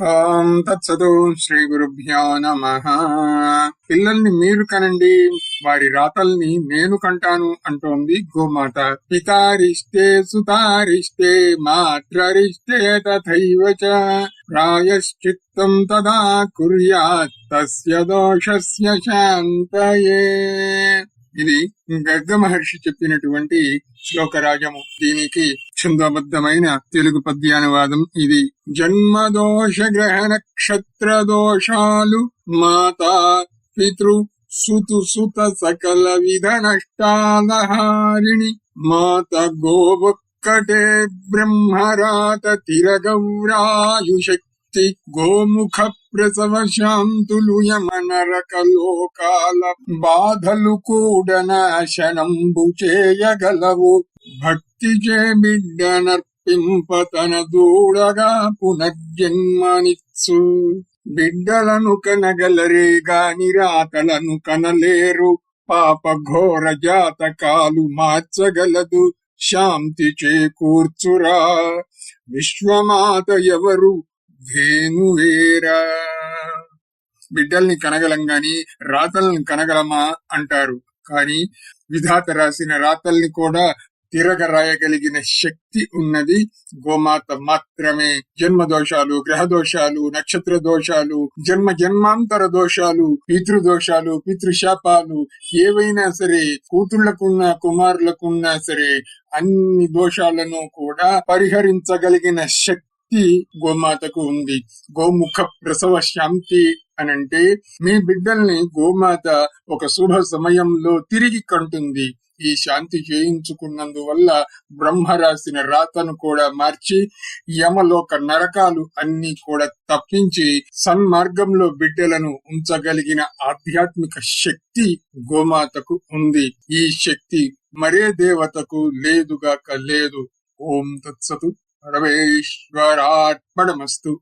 ఓం తత్సదు శ్రీ గురుభ్యో నమ. పిల్లల్ని మీరు కనండి వారి రాతల్ని నేను కంటాను అంటోంది గోమాత. పితారిష్టే సుతారిష్టే మాత్రరిష్టే తథైవ చ ప్రాయశ్చిత్తం తదా కుర్యాత్ తస్య దోషస్య శాంతయే. ఇది గగ్గ మహర్షి చెప్పినటువంటి శ్లోకరాజము. దీనికి ఛందబద్ధమైన తెలుగు పద్యానువాదం ఇది. జన్మదోష గ్రహ నక్షత్ర దోషాలు మాతా పితృ సుతు సుత సకల విధ నష్టాలహారిణి మాత గోవొక్కటే బ్రహ్మరాత తిరగౌరాయుశక్తి గోముఖ ప్రసవ శాంతులు యమనరక లోకాల బాధలు కూడా నాశనంబు చేయగలవు. భక్తి చే బిడ్డ నర్పింపతన దూడగా పునర్జన్మనిచ్చు. బిడ్డలను కనగలరే గాని రాతలను కనలేరు. పాప ఘోర జాతకాలు మార్చగలదు. శాంతి చేకూర్చురా. విశ్వమాత ఎవరు? ధేనువేరా బిడ్డల్ని కనగలం గాని రాతల్ని కనగలమా? అంటారు. కానీ విధాత రాసిన రాతల్ని కూడా తిరగ రాయగలిగిన శక్తి ఉన్నది. గోమాత మాత్రమే. జన్మ దోషాలు గ్రహ దోషాలు నక్షత్ర దోషాలు జన్మ జన్మాంతర దోషాలు పితృదోషాలు పితృశాపాలు ఏవైనా సరే కూతుళ్ళకున్నా కుమారులకున్నా సరే అన్ని దోషాలను కూడా పరిహరించగలిగిన శక్తి గోమాతకు ఉంది. గోముఖ ప్రసవ శాంతి అనంటే మీ బిడ్డల్ని గోమాత ఒక శుభ సమయంలో తిరిగి కంటుంది. ఈ శాంతి చేయించుకున్నందువల్ల బ్రహ్మ రాసిన రాతను కూడా మార్చి యమలోక నరకాలు అన్ని కూడా తప్పించి సన్మార్గంలో బిడ్డలను ఉంచగలిగిన ఆధ్యాత్మిక శక్తి గోమాతకు ఉంది. ఈ శక్తి మరే దేవతకు లేదుగాక లేదు. ఓం తత్సతు పరమేశ్వరాత్మనమస్తు